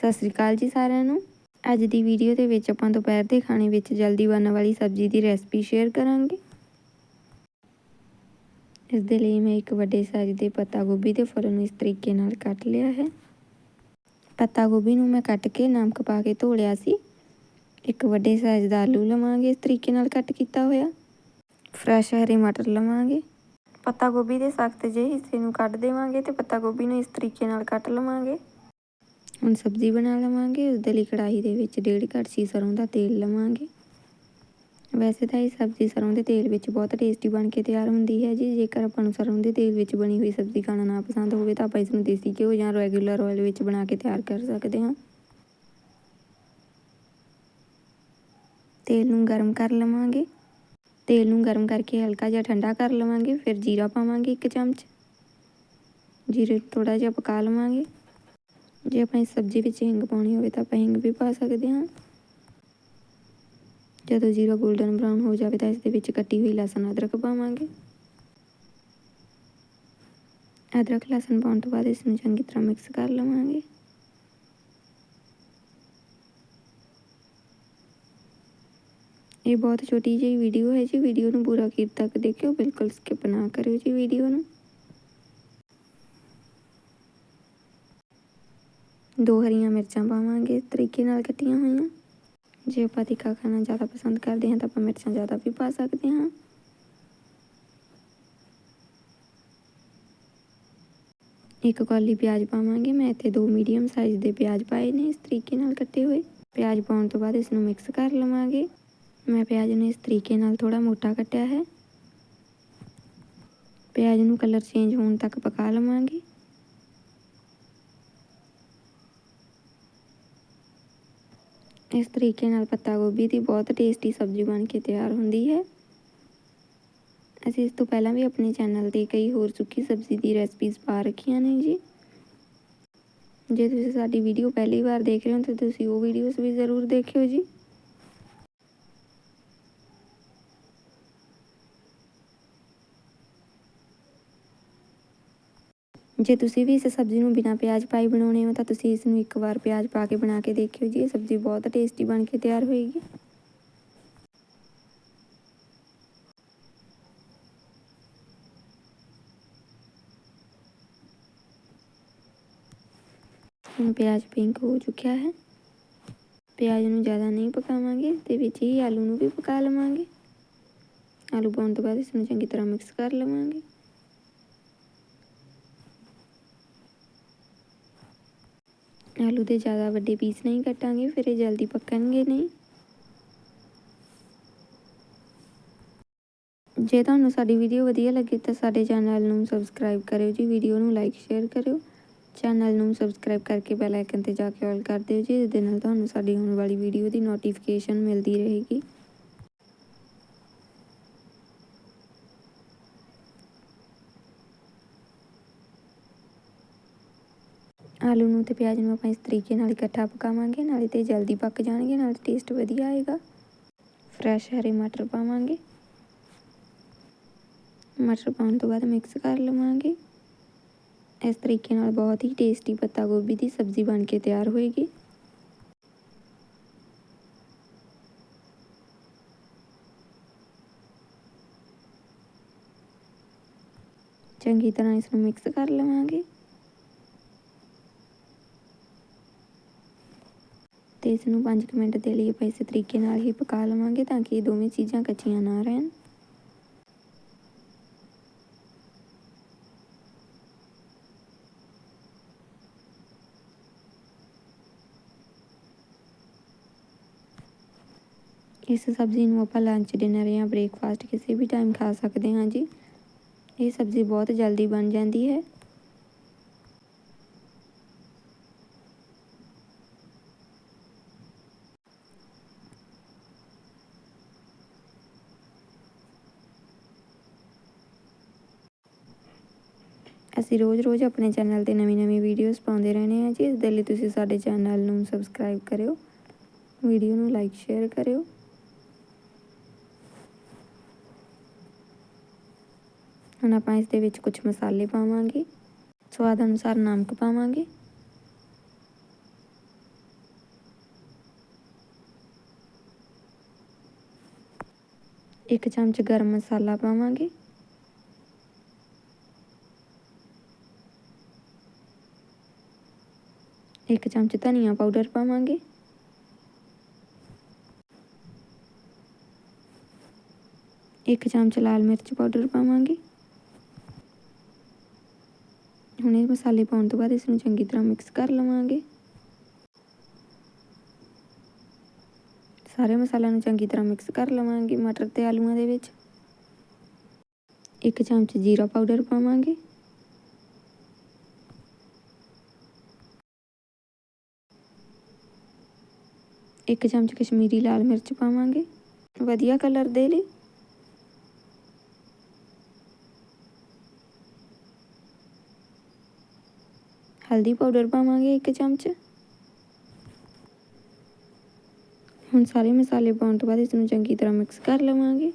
ਸਤਿ ਸ੍ਰੀ ਅਕਾਲ ਜੀ ਸਾਰਿਆਂ ਨੂੰ। ਅੱਜ ਦੀ ਵੀਡੀਓ ਦੇ ਵਿੱਚ ਆਪਾਂ ਦੁਪਹਿਰ ਦੇ ਖਾਣੇ ਵਿੱਚ ਜਲਦੀ ਬਣਨ ਵਾਲੀ ਸਬਜ਼ੀ ਦੀ ਰੈਸਪੀ ਸ਼ੇਅਰ ਕਰਾਂਗੇ। ਇਸ ਦੇ ਲਈ ਮੈਂ ਇੱਕ ਵੱਡੇ ਸਾਈਜ਼ ਦੇ ਪੱਤਾ ਗੋਭੀ ਦੇ ਫੁੱਲ ਨੂੰ ਇਸ ਤਰੀਕੇ ਨਾਲ ਕੱਟ ਲਿਆ ਹੈ। ਪੱਤਾ ਗੋਭੀ ਨੂੰ ਮੈਂ ਕੱਟ ਕੇ ਨਮਕ ਪਾ ਕੇ ਧੋ ਲਿਆ ਸੀ। ਇੱਕ ਵੱਡੇ ਸਾਈਜ਼ ਦਾ ਆਲੂ ਲਵਾਂਗੇ, ਇਸ ਤਰੀਕੇ ਨਾਲ ਕੱਟ ਕੀਤਾ ਹੋਇਆ। ਫਰੈਸ਼ ਹਰੇ ਮਟਰ ਲਵਾਂਗੇ। ਪੱਤਾ ਗੋਭੀ ਦੇ ਸਖਤ ਜਿਹੇ ਹਿੱਸੇ ਨੂੰ ਕੱਢ ਦੇਵਾਂਗੇ ਤੇ ਪੱਤਾ ਗੋਭੀ ਨੂੰ ਇਸ ਤਰੀਕੇ ਨਾਲ ਕੱਟ ਲਵਾਂਗੇ। ਹੁਣ ਸਬਜ਼ੀ ਬਣਾ ਲਵਾਂਗੇ ਉਸ ਦੇ ਲਈ ਕੜਾਹੀ ਦੇ ਵਿੱਚ ਡੇਢ ਕੜਛੀ ਸਰੋਂ ਦਾ ਤੇਲ ਲਵਾਂਗੇ। ਵੈਸੇ ਤਾਂ ਇਹ ਸਬਜ਼ੀ ਸਰੋਂ ਦੇ ਤੇਲ ਵਿੱਚ ਬਹੁਤ ਟੇਸਟੀ ਬਣ ਕੇ ਤਿਆਰ ਹੁੰਦੀ ਹੈ ਜੀ। ਜੇਕਰ ਆਪਾਂ ਨੂੰ ਸਰੋਂ ਦੇ ਤੇਲ ਵਿੱਚ ਬਣੀ ਹੋਈ ਸਬਜ਼ੀ ਖਾਣਾ ਨਾ ਪਸੰਦ ਹੋਵੇ, ਤਾਂ ਆਪਾਂ ਇਸ ਨੂੰ ਦੇਸੀ ਘਿਓ ਜਾਂ ਰੈਗੂਲਰ ਆਇਲ ਵਿੱਚ ਬਣਾ ਕੇ ਤਿਆਰ ਕਰ ਸਕਦੇ ਹਾਂ। ਤੇਲ ਨੂੰ ਗਰਮ ਕਰ ਲਵਾਂਗੇ। ਤੇਲ ਨੂੰ ਗਰਮ ਕਰਕੇ ਹਲਕਾ ਜਿਹਾ ਠੰਡਾ ਕਰ ਲਵਾਂਗੇ, ਫਿਰ ਜੀਰਾ ਪਾਵਾਂਗੇ ਇੱਕ ਚਮਚ। ਜੀਰੇ ਥੋੜਾ ਜਿਹਾ ਪਕਾ ਲਵਾਂਗੇ। ਜੇ ਆਪਾਂ ਇਸ ਸਬਜ਼ੀ ਵਿੱਚ ਹਿੰਗ ਪਾਉਣੀ ਹੋਵੇ ਤਾਂ ਆਪਾਂ ਹਿੰਗ ਵੀ ਪਾ ਸਕਦੇ ਹਾਂ। ਜਦੋਂ ਜੀਰਾ 골ਡਨ ਬ੍ਰਾਊਨ ਹੋ ਜਾਵੇ ਤਾਂ ਇਸ ਦੇ ਵਿੱਚ ਕੱਟੀ ਹੋਈ ਲਸਣ ਅਦਰਕ ਪਾਵਾਂਗੇ। ਅਦਰਕ, ਲਸਣ ਪਾਉਣ ਤੋਂ ਬਾਅਦ ਇਸ ਨੂੰ ਚੰਗੀ ਤਰ੍ਹਾਂ ਮਿਕਸ ਕਰ ਲਵਾਂਗੇ। ਇਹ ਬਹੁਤ ਛੋਟੀ ਜਿਹੀ ਵੀਡੀਓ ਹੈ ਜੀ। ਵੀਡੀਓ ਨੂੰ ਪੂਰਾ ਅਖੀਰ ਤੱਕ ਦੇਖਿਓ। ਬਿਲਕੁਲ ਸਕਿਪ ਨਾ ਕਰਿਓ ਜੀ ਵੀਡੀਓ ਨੂੰ। ਦੋ ਹਰੀਆਂ ਮਿਰਚਾਂ ਪਾਵਾਂਗੇ ਇਸ ਤਰੀਕੇ ਨਾਲ ਕੱਟੀਆਂ ਹੋਈਆਂ। ਜੇ ਆਪਾਂ ਤਿੱਖਾ ਖਾਣਾ ਜ਼ਿਆਦਾ ਪਸੰਦ ਕਰਦੇ ਹਾਂ ਤਾਂ ਆਪਾਂ ਮਿਰਚਾਂ ਜ਼ਿਆਦਾ ਵੀ ਪਾ ਸਕਦੇ ਹਾਂ। ਇੱਕ ਕੌਲੀ ਪਿਆਜ਼ ਪਾਵਾਂਗੇ, ਮੈਂ ਇੱਥੇ ਦੋ ਮੀਡੀਅਮ ਸਾਈਜ਼ ਦੇ ਪਿਆਜ਼ ਪਾਏ ਨੇ ਇਸ ਤਰੀਕੇ ਨਾਲ ਕੱਟੇ ਹੋਏ। ਪਿਆਜ਼ ਪਾਉਣ ਤੋਂ ਬਾਅਦ ਇਸ ਨੂੰ ਮਿਕਸ ਕਰ ਲਵਾਂਗੇ। ਮੈਂ ਪਿਆਜ਼ ਨੂੰ ਇਸ ਤਰੀਕੇ ਨਾਲ ਥੋੜਾ ਮੋਟਾ ਕੱਟਿਆ ਹੈ। ਪਿਆਜ਼ ਨੂੰ ਕਲਰ ਚੇਂਜ ਹੋਣ ਤੱਕ ਪਕਾ ਲਵਾਂਗੇ। ਇਸ ਤਰੀਕੇ ਨਾਲ ਪੱਤਾ ਗੋਭੀ ਦੀ ਬਹੁਤ ਟੇਸਟੀ ਸਬਜ਼ੀ ਬਣ ਕੇ ਤਿਆਰ ਹੁੰਦੀ ਹੈ। ਅਸੀਂ ਇਸ ਤੋਂ ਪਹਿਲਾਂ ਵੀ ਆਪਣੇ ਚੈਨਲ ਤੇ ਕਈ ਹੋਰ ਸੁੱਕੀ ਸਬਜ਼ੀ ਦੀ ਰੈਸਪੀਜ਼ ਪਾ ਰੱਖੀਆਂ ਨੇ ਜੀ। ਜੇ ਤੁਸੀਂ ਸਾਡੀ ਵੀਡੀਓ ਪਹਿਲੀ ਵਾਰ ਦੇਖ ਰਹੇ ਹੋ ਤਾਂ ਤੁਸੀਂ ਉਹ ਵੀਡੀਓਜ਼ ਵੀ ਜ਼ਰੂਰ ਦੇਖਿਓ ਜੀ। ਜੇ ਤੁਸੀਂ ਵੀ ਇਸ ਸਬਜ਼ੀ ਨੂੰ ਬਿਨਾਂ ਪਿਆਜ਼ ਪਾਈ ਬਣਾਉਣੇ ਹੋ ਤਾਂ ਤੁਸੀਂ ਇਸ ਨੂੰ ਇੱਕ ਵਾਰ ਪਿਆਜ਼ ਪਾ ਕੇ ਬਣਾ ਕੇ ਦੇਖਿਓ ਜੀ, ਇਹ ਸਬਜ਼ੀ ਬਹੁਤ ਟੇਸਟੀ ਬਣ ਕੇ ਤਿਆਰ ਹੋਏਗੀ। ਹੁਣ ਪਿਆਜ਼ ਪਿੰਕ ਹੋ ਚੁੱਕਿਆ ਹੈ। ਪਿਆਜ਼ ਨੂੰ ਜ਼ਿਆਦਾ ਨਹੀਂ ਪਕਾਵਾਂਗੇ, ਤੇ ਵਿੱਚ ਹੀ ਆਲੂ ਨੂੰ ਵੀ ਪਕਾ ਲਵਾਂਗੇ। ਆਲੂ ਪਾਉਣ ਤੋਂ ਬਾਅਦ ਇਸ ਨੂੰ ਚੰਗੀ ਤਰ੍ਹਾਂ ਮਿਕਸ ਕਰ ਲਵਾਂਗੇ। ਆਲੂ ਦੇ ਜ਼ਿਆਦਾ ਵੱਡੇ ਪੀਸ ਨਹੀਂ ਕੱਟਾਂਗੇ, ਫਿਰ ਇਹ ਜਲਦੀ ਪੱਕਣਗੇ ਨਹੀਂ। ਜੇ ਤੁਹਾਨੂੰ ਸਾਡੀ ਵੀਡੀਓ ਵਧੀਆ ਲੱਗੇ ਤਾਂ ਸਾਡੇ ਚੈਨਲ ਨੂੰ ਸਬਸਕ੍ਰਾਈਬ ਕਰਿਓ ਜੀ, ਵੀਡੀਓ ਨੂੰ ਲਾਈਕ, ਸ਼ੇਅਰ ਕਰਿਓ। ਚੈਨਲ ਨੂੰ ਸਬਸਕ੍ਰਾਈਬ ਕਰਕੇ ਬੈਲ ਆਈਕਨ ਤੇ ਜਾ ਕੇ ਆਲ ਕਰ ਦਿਓ ਜੀ ਇਸ ਨਾਲ ਤੁਹਾਨੂੰ ਸਾਡੀ ਆਉਣ ਵਾਲੀ ਵੀਡੀਓ ਦੀ ਨੋਟੀਫਿਕੇਸ਼ਨ ਮਿਲਦੀ ਰਹੇਗੀ। ਆਲੂ ਨੂੰ ਤੇ ਪਿਆਜ਼ ਨੂੰ ਆਪਾਂ ਇਸ ਤਰੀਕੇ ਨਾਲ ਇਕੱਠਾ ਪਕਾਵਾਂਗੇ, ਨਾਲੇ ਤੇ ਜਲਦੀ ਪੱਕ ਜਾਣਗੇ, ਨਾਲ ਟੇਸਟ ਵਧੀਆ ਆਏਗਾ। ਫਰੈਸ਼ ਹਰੇ ਮਟਰ ਪਾਵਾਂਗੇ। ਮਟਰ ਪਾਉਣ ਤੋਂ ਬਾਅਦ ਮਿਕਸ ਕਰ ਲਵਾਂਗੇ। ਇਸ ਤਰੀਕੇ ਨਾਲ ਬਹੁਤ ਹੀ ਟੇਸਟੀ ਪੱਤਾ ਗੋਭੀ ਦੀ ਸਬਜ਼ੀ ਬਣ ਕੇ ਤਿਆਰ ਹੋਏਗੀ। ਚੰਗੀ ਤਰ੍ਹਾਂ ਇਸ ਨੂੰ ਮਿਕਸ ਕਰ ਲਵਾਂਗੇ। ਤੇ ਇਸ ਨੂੰ 5 ਮਿੰਟ ਦੇ ਲਈ ਆਪਾਂ ਇਸੇ ਤਰੀਕੇ ਨਾਲ ਹੀ ਪਕਾ ਲਵਾਂਗੇ ਤਾਂ ਕਿ ਇਹ ਦੋਵੇਂ ਚੀਜ਼ਾਂ ਕੱਚੀਆਂ ਨਾ ਰਹਿਣ। ਇਸ ਸਬਜ਼ੀ ਨੂੰ ਆਪਾਂ ਲੰਚ ਡਿਨਰ ਜਾਂ ਬ੍ਰੇਕਫਾਸਟ ਕਿਸੇ ਵੀ ਟਾਈਮ ਖਾ ਸਕਦੇ ਹਾਂ ਜੀ। ਇਹ ਸਬਜ਼ੀ ਬਹੁਤ ਜਲਦੀ ਬਣ ਜਾਂਦੀ ਹੈ। ਅਸੀਂ ਰੋਜ਼-ਰੋਜ਼ ਆਪਣੇ ਚੈਨਲ ਤੇ ਨਵੀਂ-ਨਵੀਂ ਵੀਡੀਓਜ਼ ਪਾਉਂਦੇ ਰਹਿੰਦੇ ਹਾਂ ਜੀ। ਇਸ ਦੇ ਲਈ ਤੁਸੀਂ ਸਾਡੇ ਚੈਨਲ ਨੂੰ ਸਬਸਕ੍ਰਾਈਬ ਕਰਿਓ, ਵੀਡੀਓ ਨੂੰ ਲਾਈਕ, ਸ਼ੇਅਰ ਕਰਿਓ। ਹੁਣ ਆਪਾਂ ਇਸ ਦੇ ਵਿੱਚ ਕੁਝ ਮਸਾਲੇ ਪਾਵਾਂਗੇ, ਸਵਾਦ ਅਨੁਸਾਰ ਨਮਕ ਪਾਵਾਂਗੇ। ਇੱਕ ਚਮਚ ਗਰਮ ਮਸਾਲਾ ਪਾਵਾਂਗੇ। ਇੱਕ ਚਮਚ ਧਨੀਆ ਪਾਊਡਰ ਪਾਵਾਂਗੇ। ਇੱਕ ਚਮਚ ਲਾਲ ਮਿਰਚ ਪਾਊਡਰ ਪਾਵਾਂਗੇ। ਹੁਣ ਇਹ ਮਸਾਲੇ ਪਾਉਣ ਤੋਂ ਬਾਅਦ ਇਸ ਨੂੰ ਚੰਗੀ ਤਰ੍ਹਾਂ ਮਿਕਸ ਕਰ ਲਵਾਂਗੇ। ਸਾਰੇ ਮਸਾਲਿਆਂ ਨੂੰ ਚੰਗੀ ਤਰ੍ਹਾਂ ਮਿਕਸ ਕਰ ਲਵਾਂਗੇ ਮਟਰ ਤੇ ਆਲੂਆਂ ਦੇ ਵਿੱਚ। ਇੱਕ ਚਮਚ ਜੀਰਾ ਪਾਊਡਰ ਪਾਵਾਂਗੇ। ਇੱਕ ਚਮਚ ਕਸ਼ਮੀਰੀ ਲਾਲ ਮਿਰਚ ਪਾਵਾਂਗੇ। ਵਧੀਆ ਕਲਰ ਦੇ ਲਈ। ਹਲਦੀ ਪਾਊਡਰ ਪਾਵਾਂਗੇ ਇੱਕ ਚਮਚ। ਹੁਣ ਸਾਰੇ ਮਸਾਲੇ ਪਾਉਣ ਤੋਂ ਬਾਅਦ ਇਸ ਨੂੰ ਚੰਗੀ ਤਰ੍ਹਾਂ ਮਿਕਸ ਕਰ ਲਵਾਂਗੇ।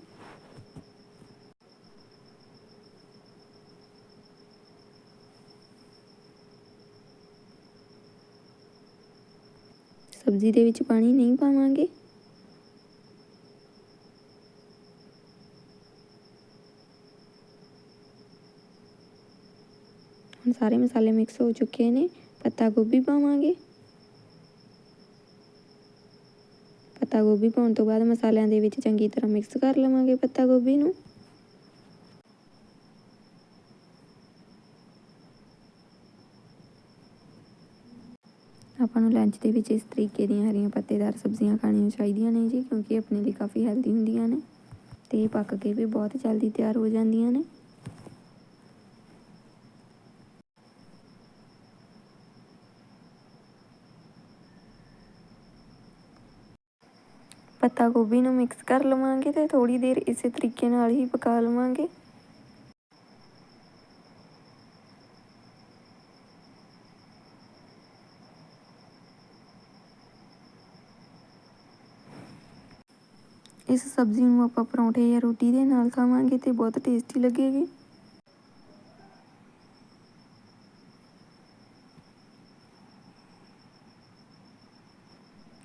ਸਬਜ਼ੀ ਦੇ ਵਿੱਚ ਪਾਣੀ ਨਹੀਂ ਪਾਵਾਂਗੇ? ਹੁਣ ਸਾਰੇ ਮਸਾਲੇ ਮਿਕਸ ਹੋ ਚੁੱਕੇ ਨੇ। ਪੱਤਾ ਗੋਭੀ ਪਾਵਾਂਗੇ। ਪੱਤਾ ਗੋਭੀ ਪਾਉਣ ਤੋਂ ਬਾਅਦ ਮਸਾਲਿਆਂ ਦੇ ਵਿੱਚ ਚੰਗੀ ਤਰ੍ਹਾਂ ਮਿਕਸ ਕਰ ਲਵਾਂਗੇ ਪੱਤਾ ਗੋਭੀ ਨੂੰ। ਆਪਾਂ ਨੂੰ ਲੰਚ ਦੇ ਵਿੱਚ ਇਸ ਤਰੀਕੇ ਦੀਆਂ ਹਰੀਆਂ ਪੱਤੇਦਾਰ ਸਬਜ਼ੀਆਂ ਖਾਣੀਆਂ ਚਾਹੀਦੀਆਂ ਨੇ ਜੀ, ਕਿਉਂਕਿ ਆਪਣੇ ਲਈ ਕਾਫੀ ਹੈਲਦੀ ਹੁੰਦੀਆਂ ਨੇ ਤੇ ਪੱਕ ਕੇ ਵੀ ਬਹੁਤ ਜਲਦੀ ਤਿਆਰ ਹੋ ਜਾਂਦੀਆਂ ਨੇ। ਪੱਤਾ ਗੋਭੀ ਨੂੰ ਮਿਕਸ ਕਰ ਲਵਾਂਗੇ ਤੇ ਥੋੜੀ ਦੇਰ ਇਸੇ ਤਰੀਕੇ ਨਾਲ ਹੀ ਪਕਾ ਲਵਾਂਗੇ। ਇਸ ਸਬਜ਼ੀ ਨੂੰ ਆਪਾਂ ਪਰੌਂਠੇ ਜਾਂ ਰੋਟੀ ਦੇ ਨਾਲ ਖਾਵਾਂਗੇ ਤੇ ਬਹੁਤ ਟੇਸਟੀ ਲੱਗੇਗੀ।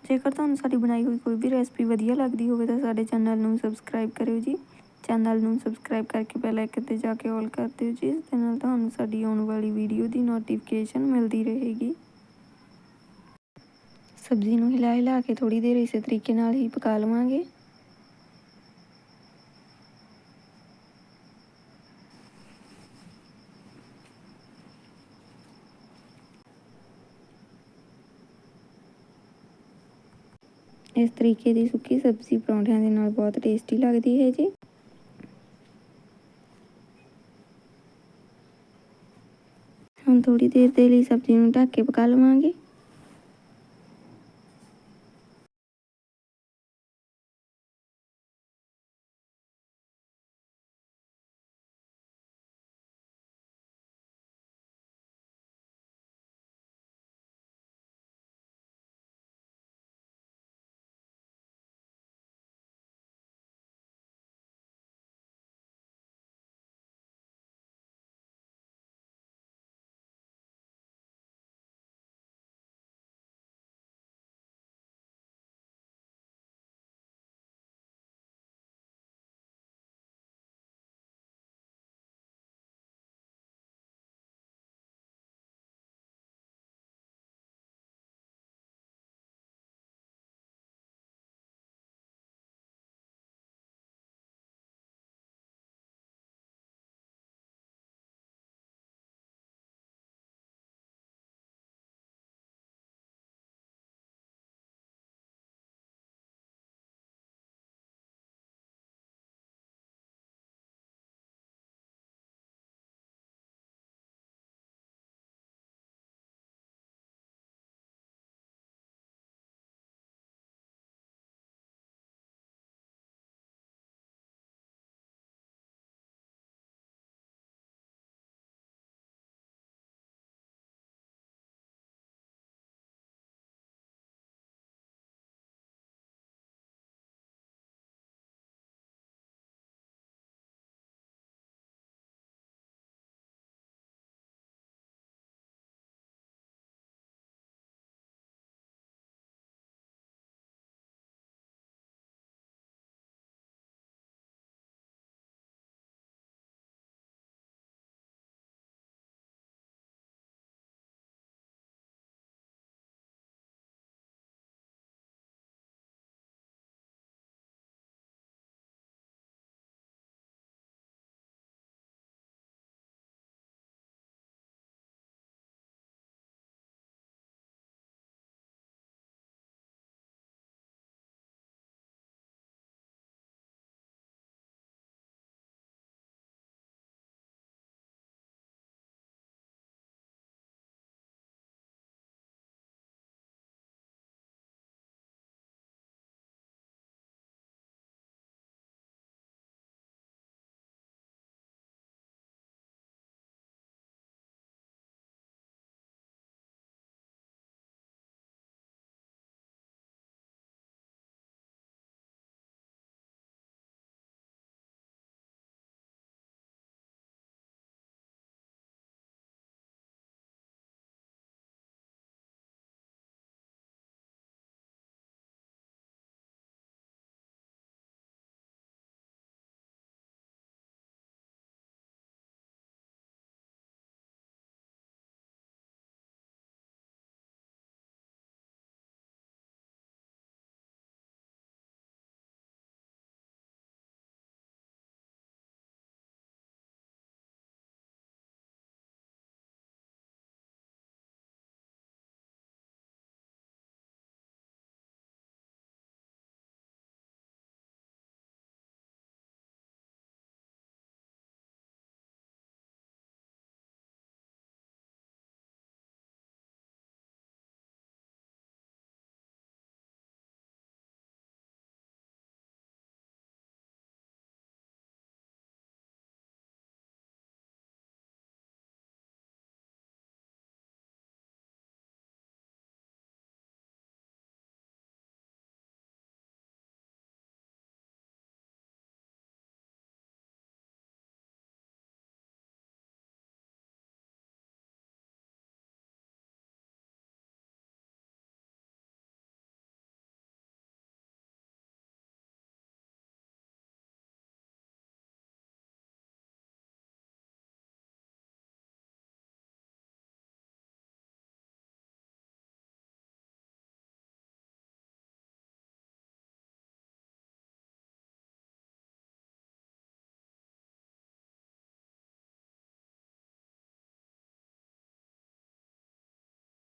ਜੇਕਰ ਤੁਹਾਨੂੰ ਸਾਡੀ ਬਣਾਈ ਹੋਈ ਕੋਈ ਵੀ ਰੈਸਪੀ ਵਧੀਆ ਲੱਗਦੀ ਹੋਵੇ ਤਾਂ ਸਾਡੇ ਚੈਨਲ ਨੂੰ ਸਬਸਕ੍ਰਾਈਬ ਕਰਿਓ ਜੀ। ਚੈਨਲ ਨੂੰ ਸਬਸਕ੍ਰਾਈਬ ਕਰਕੇ ਪਹਿਲ ਇੱਕ ਤੇ ਜਾ ਕੇ ਆਲ ਕਰ ਦਿਓ ਜੀ ਇਸ ਦੇ ਨਾਲ ਤੁਹਾਨੂੰ ਸਾਡੀ ਆਉਣ ਵਾਲੀ ਵੀਡੀਓ ਦੀ ਨੋਟੀਫਿਕੇਸ਼ਨ ਮਿਲਦੀ ਰਹੇਗੀ। ਸਬਜ਼ੀ ਨੂੰ ਹਿਲਾ ਹਿਲਾ ਕੇ ਥੋੜੀ ਦੇਰ ਇਸੇ ਤਰੀਕੇ ਨਾਲ ਹੀ ਪਕਾ ਲਵਾਂਗੇ। ਇਸ ਤਰੀਕੇ ਦੀ ਸੁੱਕੀ ਸਬਜ਼ੀ ਪਰੌਂਠਿਆਂ ਦੇ ਨਾਲ ਬਹੁਤ ਟੇਸਟੀ ਲੱਗਦੀ ਹੈ ਜੀ। ਹੁਣ ਥੋੜੀ ਦੇਰ ਦੇ ਲਈ ਸਬਜ਼ੀ ਨੂੰ ਢੱਕ ਕੇ ਪਕਾ ਲਵਾਂਗੇ।